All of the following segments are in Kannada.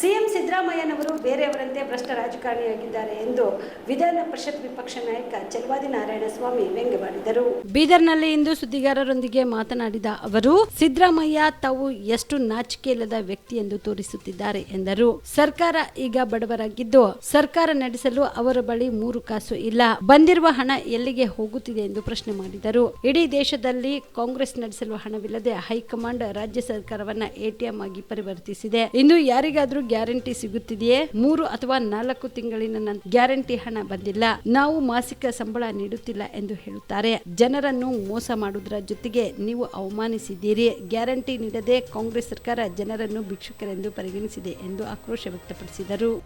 ಸಿಎಂ ಸಿದ್ದರಾಮಯ್ಯನವರು ಬೇರೆಯವರಂತೆ ಭ್ರಷ್ಟ ರಾಜಕಾರಣಿಯಾಗಿದ್ದಾರೆ ಎಂದು ವಿಧಾನ ಪರಿಷತ್ ವಿಪಕ್ಷ ನಾಯಕ ಚಲವಾದಿ ನಾರಾಯಣಸ್ವಾಮಿ ವ್ಯಂಗ್ಯವಾಡಿದರು ಬೀದರ್ನಲ್ಲಿ ಇಂದು ಸುದ್ದಿಗಾರರೊಂದಿಗೆ ಮಾತನಾಡಿದ ಅವರು, ಸಿದ್ದರಾಮಯ್ಯ ತಾವು ಎಷ್ಟು ನಾಚಿಕೆ ಇಲ್ಲದ ವ್ಯಕ್ತಿ ಎಂದು ತೋರಿಸುತ್ತಿದ್ದಾರೆ ಎಂದರು. ಸರ್ಕಾರ ಈಗ ಬಡವರಾಗಿದ್ದು, ಸರ್ಕಾರ ನಡೆಸಲು ಅವರ ಬಳಿ ಮೂರು ಕಾಸು ಇಲ್ಲ. ಬಂದಿರುವ ಹಣ ಎಲ್ಲಿಗೆ ಹೋಗುತ್ತಿದೆ ಎಂದು ಪ್ರಶ್ನೆ ಮಾಡಿದರು. ಇಡೀ ದೇಶದಲ್ಲಿ ಕಾಂಗ್ರೆಸ್ ನಡೆಸಲು ಹಣವಿಲ್ಲದೆ ಹೈಕಮಾಂಡ್ ರಾಜ್ಯ ಸರ್ಕಾರವನ್ನ ಎಟಿಎಂ ಆಗಿ ಪರಿವರ್ತಿಸಿದೆ. ಇನ್ನು ಯಾರಿಗಾದ್ರೂ ಗ್ಯಾರಂಟಿ ಸಿಗುತ್ತಿದೆಯೇ? ಮೂರು ಅಥವಾ ನಾಲ್ಕು ತಿಂಗಳಿನ ಗ್ಯಾರಂಟಿ ಹಣ ಬಂದಿಲ್ಲ. ನಾವು ಮಾಸಿಕ ಸಂಬಳ ನೀಡುತ್ತಿಲ್ಲ ಎಂದು ಹೇಳುತ್ತಾರೆ. ಜನರನ್ನು ಮೋಸ ಮಾಡುವುದರ ಜೊತೆಗೆ ನೀವು ಅವಮಾನಿಸಿದ್ದೀರಿ. ಗ್ಯಾರಂಟಿ ನೀಡದೆ ಕಾಂಗ್ರೆಸ್ ಸರ್ಕಾರ ಜನರನ್ನು ಭಿಕ್ಷುಕರೆಂದು ಪರಿಗಣಿಸಿದೆ ಎಂದು ಆಕ್ರೋಶ ವ್ಯಕ್ತಪಡಿಸಿದರು.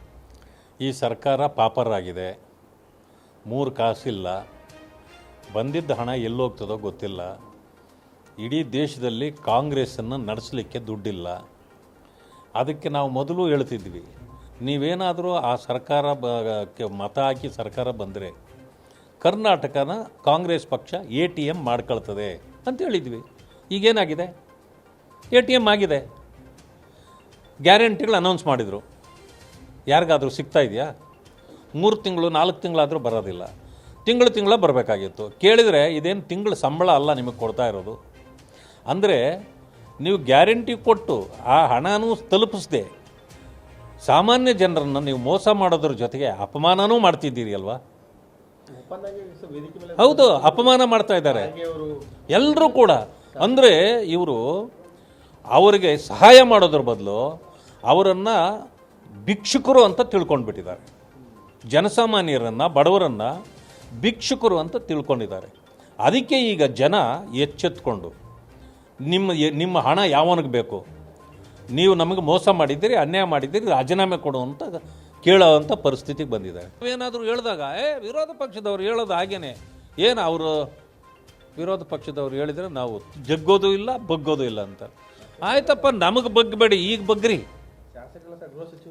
ಈ ಸರ್ಕಾರ ಪಾಪರಾಗಿದೆ. ಮೂರು ಕಾಸಿಲ್ಲ. ಬಂದಿದ್ದ ಹಣ ಎಲ್ಲೋಗ್ತದೋ ಗೊತ್ತಿಲ್ಲ. ಇಡೀ ದೇಶದಲ್ಲಿ ಕಾಂಗ್ರೆಸ್ಸನ್ನು ನಡೆಸಲಿಕ್ಕೆ ದುಡ್ಡಿಲ್ಲ. ಅದಕ್ಕೆ ನಾವು ಮೊದಲು ಹೇಳ್ತಿದ್ವಿ, ನೀವೇನಾದರೂ ಆ ಸರ್ಕಾರ ಬ ಮತ ಹಾಕಿ ಸರ್ಕಾರ ಬಂದರೆ ಕರ್ನಾಟಕನ ಕಾಂಗ್ರೆಸ್ ಪಕ್ಷ ಎ ಟಿ ಎಂ ಮಾಡ್ಕೊಳ್ತದೆ ಅಂತ ಹೇಳಿದ್ವಿ. ಈಗೇನಾಗಿದೆ? ಎ ಟಿ ಎಂ ಆಗಿದೆ. ಗ್ಯಾರಂಟಿಗಳು ಅನೌನ್ಸ್ ಮಾಡಿದರು. ಯಾರಿಗಾದರೂ ಸಿಗ್ತಾ ಇದೆಯಾ? ಮೂರು ತಿಂಗಳು, ನಾಲ್ಕು ತಿಂಗಳಾದರೂ ಬರೋದಿಲ್ಲ. ತಿಂಗಳು, ತಿಂಗಳ ಬರಬೇಕಾಗಿತ್ತು. ಕೇಳಿದರೆ ಇದೇನು ತಿಂಗಳ ಸಂಬಳ ಅಲ್ಲ ನಿಮಗೆ ಕೊಡ್ತಾ ಇರೋದು? ಅಂದರೆ ನೀವು ಗ್ಯಾರಂಟಿ ಕೊಟ್ಟು ಆ ಹಣನೂ ತಲುಪಿಸ್ದೆ, ಸಾಮಾನ್ಯ ಜನರನ್ನು ನೀವು ಮೋಸ ಮಾಡೋದ್ರ ಜೊತೆಗೆ ಅಪಮಾನನೂ ಮಾಡ್ತಿದ್ದೀರಿ ಅಲ್ವಾ? ಹೌದು, ಅಪಮಾನ ಮಾಡ್ತಾ ಇದ್ದಾರೆ. ಎಲ್ಲರೂ ಕೂಡ. ಅಂದರೆ ಇವರು ಅವರಿಗೆ ಸಹಾಯ ಮಾಡೋದ್ರ ಬದಲು ಅವರನ್ನು ಭಿಕ್ಷುಕರು ಅಂತ ತಿಳ್ಕೊಂಡ್ಬಿಟ್ಟಿದ್ದಾರೆ. ಜನಸಾಮಾನ್ಯರನ್ನು, ಬಡವರನ್ನು ಭಿಕ್ಷುಕರು ಅಂತ ತಿಳ್ಕೊಂಡಿದ್ದಾರೆ. ಅದಕ್ಕೆ ಈಗ ಜನ ಎಚ್ಚೆತ್ಕೊಂಡು ನಿಮ್ಮ ನಿಮ್ಮ ಹಣ ಯಾವನಿಗೆ ಬೇಕು? ನೀವು ನಮಗೆ ಮೋಸ ಮಾಡಿದ್ದೀರಿ, ಅನ್ಯಾಯ ಮಾಡಿದ್ದೀರಿ ರಾಜೀನಾಮೆ ಕೊಡು ಅಂತ ಕೇಳೋವಂಥ ಪರಿಸ್ಥಿತಿಗೆ ಬಂದಿದ್ದಾರೆ. ಏನಾದರೂ ಹೇಳಿದಾಗ, ಏ, ವಿರೋಧ ಪಕ್ಷದವ್ರು ಹೇಳೋದು ಹಾಗೇನೆ. ಏನು ಅವರು ವಿರೋಧ ಪಕ್ಷದವ್ರು ಹೇಳಿದರೆ ನಾವು ಜಗ್ಗೋದು ಇಲ್ಲ, ಬಗ್ಗೋದು ಇಲ್ಲ ಅಂತ. ಆಯ್ತಪ್ಪ, ನಮಗೆ ಬಗ್ಬೇಡಿ, ಈಗ ಬಗ್ಗ್ರಿ.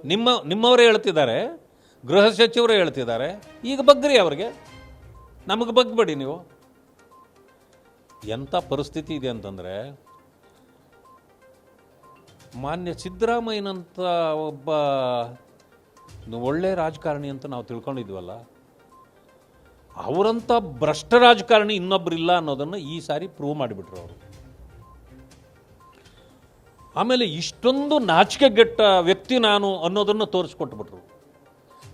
ನಿಮ್ಮ, ನಿಮ್ಮವರೇ ಹೇಳ್ತಿದ್ದಾರೆ, ಗೃಹ ಸಚಿವರೇ ಹೇಳ್ತಿದ್ದಾರೆ, ಈಗ ಬಗ್ಗ್ರಿ ಅವ್ರಿಗೆ. ನಮಗೆ ಬಗ್ಬೇಡಿ ನೀವು. ಎಂಥ ಪರಿಸ್ಥಿತಿ ಇದೆ ಅಂತಂದರೆ, ಮಾನ್ಯ ಸಿದ್ದರಾಮಯ್ಯನಂಥ ಒಬ್ಬ ಒಳ್ಳೆ ರಾಜಕಾರಣಿ ಅಂತ ನಾವು ತಿಳ್ಕೊಂಡಿದ್ವಲ್ಲ ಅವರಂಥ ಭ್ರಷ್ಟ ರಾಜಕಾರಣಿ ಇನ್ನೊಬ್ಬರಿಲ್ಲ ಅನ್ನೋದನ್ನು ಈ ಸಾರಿ ಪ್ರೂವ್ ಮಾಡಿಬಿಟ್ರು ಅವರು. ಆಮೇಲೆ ಇಷ್ಟೊಂದು ನಾಚಿಕೆಗೆಟ್ಟ ವ್ಯಕ್ತಿ ನಾನು ಅನ್ನೋದನ್ನು ತೋರಿಸ್ಕೊಟ್ಬಿಟ್ರು.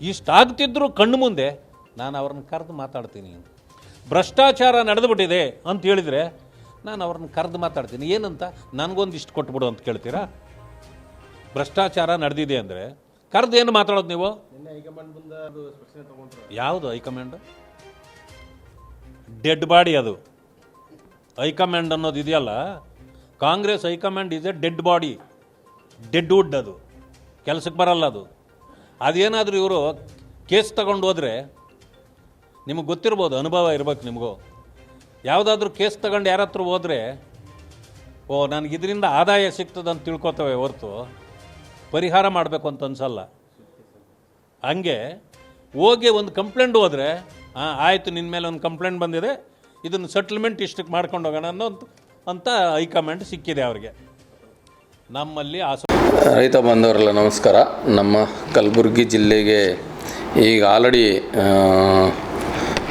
ಇಷ್ಟಾಗ್ತಿದ್ರು ಕಣ್ಣು ಮುಂದೆ ನಾನು ಅವ್ರನ್ನ ಕರೆದು ಮಾತಾಡ್ತೀನಿ ಭ್ರಷ್ಟಾಚಾರ ನಡೆದುಬಿಟ್ಟಿದೆ ಅಂತ ಹೇಳಿದರೆ ನಾನು ಅವ್ರನ್ನ ಕರೆದು ಮಾತಾಡ್ತೀನಿ. ಏನಂತ? ನನಗೊಂದು ಇಷ್ಟು ಕೊಟ್ಬಿಡು ಅಂತ ಕೇಳ್ತೀರಾ? ಭ್ರಷ್ಟಾಚಾರ ನಡೆದಿದೆ ಅಂದರೆ ಕರೆದು ಏನು ಮಾತಾಡೋದು ನೀವು? ಯಾವುದು ಹೈಕಮಾಂಡ್? ಡೆಡ್ ಬಾಡಿ ಅದು. ಹೈಕಮಾಂಡ್ ಅನ್ನೋದು ಇದೆಯಲ್ಲ? Congress high command is a dead body. Dead wood ಅದು. ಕೆಲಸಕ್ಕೆ ಬರಲ್ಲ ಅದು. ಅದೇನಾದರೂ ಇವರು ಕೇಸ್ ತಗೊಂಡು ಹೋದರೆ ನಿಮಗೆ ಗೊತ್ತಿರ್ಬೋದು, ಅನುಭವ ಇರ್ಬೇಕು ನಿಮಗೂ. ಯಾವುದಾದ್ರೂ ಕೇಸ್ ತಗೊಂಡು ಯಾರ ಹತ್ರ ಹೋದರೆ, ಓ, ನನಗೆ ಇದರಿಂದ ಆದಾಯ ಸಿಗ್ತದೆ ಅಂತ ತಿಳ್ಕೊತವೆ ಹೊರತು. ಪರಿಹಾರ ಮಾಡಬೇಕು ಅಂತ ಅನ್ಸಲ್ಲ. ಹಂಗೆ ಹೋಗಿ ಒಂದು ಕಂಪ್ಲೇಂಟ್ ಹೋದರೆ ಹಾಂ ಆಯಿತು ನಿನ್ನ ಮೇಲೆ ಒಂದು ಕಂಪ್ಲೇಂಟ್ ಬಂದಿದೆ, ಇದನ್ನು ಸೆಟ್ಲ್ಮೆಂಟ್ ಇಷ್ಟಕ್ಕೆ ಮಾಡ್ಕೊಂಡು ಹೋಗೋಣ ಅನ್ನೋ ಅಂತ- ಹೈಕಮಾಂಡ್ ಸಿಕ್ಕಿದೆ ಅವ್ರಿಗೆ. ನಮ್ಮಲ್ಲಿ ಆಸ ರೈತ ಬಾಂಧವರೆಲ್ಲ ನಮಸ್ಕಾರ. ನಮ್ಮ ಕಲಬುರಗಿ ಜಿಲ್ಲೆಗೆ ಈಗ ಆಲ್ರೆಡಿ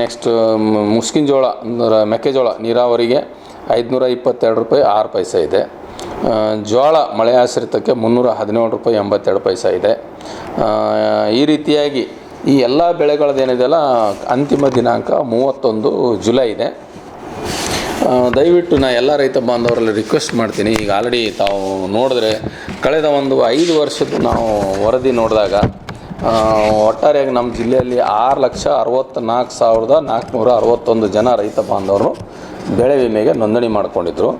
ನೆಕ್ಸ್ಟ್ ಮುಸ್ಕಿನ ಜೋಳ ಅಂದ್ರೆ ಮೆಕ್ಕೆಜೋಳ ನೀರಾವರಿಗೆ ಐದುನೂರ ಇಪ್ಪತ್ತೆರಡು ರೂಪಾಯಿ ಆರು ಪೈಸೆ ಇದೆ. ಜೋಳ ಮಳೆ ಆಶ್ರಿತಕ್ಕೆ ಮುನ್ನೂರ ಹದಿನೇಳು ರೂಪಾಯಿ ಎಂಬತ್ತೆರಡು ಪೈಸೆ ಇದೆ. ಈ ರೀತಿಯಾಗಿ ಈ ಎಲ್ಲ ಬೆಳೆಗಳದ್ದೇನಿದೆಯಲ್ಲ ಅಂತಿಮ ದಿನಾಂಕ ಮೂವತ್ತೊಂದು ಜುಲೈ ಇದೆ. ದಯವಿಟ್ಟು ನಾ ಎಲ್ಲ ರೈತ ಬಾಂಧವರಲ್ಲಿ ರಿಕ್ವೆಸ್ಟ್ ಮಾಡ್ತೀನಿ. ಈಗ ಆಲ್ರೆಡಿ ತಾವು ನೋಡಿದ್ರೆ, ಕಳೆದ ಒಂದು ಐದು ವರ್ಷದ ನಾವು ವರದಿ ನೋಡಿದಾಗ ಒಟ್ಟಾರೆಯಾಗಿ ನಮ್ಮ ಜಿಲ್ಲೆಯಲ್ಲಿ ಆರು ಲಕ್ಷ ಅರವತ್ತ್ನಾಲ್ಕು ಸಾವಿರದ ನಾಲ್ಕುನೂರ ಅರವತ್ತೊಂದು ಜನ ರೈತ ಬಾಂಧವರು ಬೆಳೆ ವಿಮೆಗೆ ನೋಂದಣಿ ಮಾಡಿಕೊಂಡಿದ್ದರು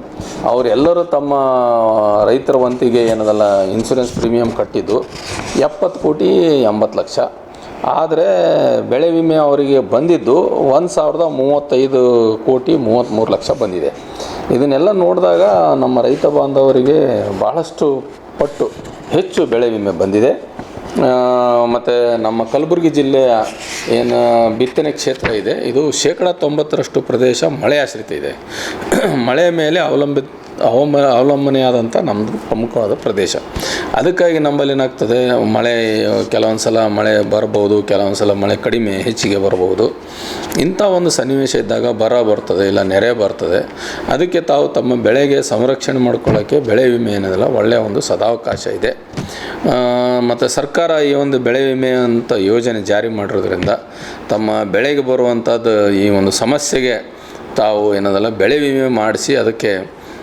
ಅವರೆಲ್ಲರೂ ತಮ್ಮ ರೈತರ ವಂತಿಗೆ ಏನದಲ್ಲ ಇನ್ಸೂರೆನ್ಸ್ ಪ್ರೀಮಿಯಂ ಕಟ್ಟಿದ್ದು ಎಪ್ಪತ್ತು ಕೋಟಿ ಎಂಬತ್ತು ಲಕ್ಷ. ಆದರೆ ಬೆಳೆ ವಿಮೆ ಅವರಿಗೆ ಬಂದಿದ್ದು ಒಂದು ಸಾವಿರದ ಮೂವತ್ತೈದು ಕೋಟಿ ಮೂವತ್ತ್ಮೂರು ಲಕ್ಷ ಬಂದಿದೆ. ಇದನ್ನೆಲ್ಲ ನೋಡಿದಾಗ ನಮ್ಮ ರೈತ ಬಾಂಧವರಿಗೆ ಭಾಳಷ್ಟು ಪಟ್ಟು ಹೆಚ್ಚು ಬೆಳೆ ವಿಮೆ ಬಂದಿದೆ. ಮತ್ತು ನಮ್ಮ ಕಲಬುರಗಿ ಜಿಲ್ಲೆಯ ಏನು, ಬಿತ್ತನೆ ಕ್ಷೇತ್ರ ಇದೆ. ಇದು ಶೇಕಡ ತೊಂಬತ್ತರಷ್ಟು ಪ್ರದೇಶ ಮಳೆ ಆಶ್ರಿತ ಇದೆ. ಮಳೆ ಮೇಲೆ ಅವಲಂಬಿ, ಅವಮ ಅವಲಂಬನೆಯಾದಂಥ ನಮ್ಮದು ಪ್ರಮುಖವಾದ ಪ್ರದೇಶ. ಅದಕ್ಕಾಗಿ ನಮ್ಮಲ್ಲಿ ಏನಾಗ್ತದೆ, ಮಳೆ ಕೆಲವೊಂದು ಸಲ ಮಳೆ ಬರ್ಬೋದು ಕೆಲವೊಂದು ಸಲ ಮಳೆ ಕಡಿಮೆ ಹೆಚ್ಚಿಗೆ ಬರ್ಬೋದು ಇಂಥ ಒಂದು ಸನ್ನಿವೇಶ ಇದ್ದಾಗ ಬರ ಬರ್ತದೆ, ಇಲ್ಲ ನೆರೆ ಬರ್ತದೆ. ಅದಕ್ಕೆ ತಾವು ತಮ್ಮ ಬೆಳೆಗೆ ಸಂರಕ್ಷಣೆ ಮಾಡ್ಕೊಳ್ಳೋಕ್ಕೆ ಬೆಳೆ ವಿಮೆ ಏನಿದೆಲ್ಲ ಒಳ್ಳೆಯ ಒಂದು ಸದಾವಕಾಶ ಇದೆ. ಮತ್ತು ಸರ್ಕಾರ ಈ ಒಂದು ಬೆಳೆ ವಿಮೆ ಅಂತ ಯೋಜನೆ ಜಾರಿ ಮಾಡಿರೋದ್ರಿಂದ ತಮ್ಮ ಬೆಳೆಗೆ ಬರುವಂಥದ್ದು ಈ ಒಂದು ಸಮಸ್ಯೆಗೆ ತಾವು ಏನದಲ್ಲ, ಬೆಳೆ ವಿಮೆ ಮಾಡಿಸಿ ಅದಕ್ಕೆ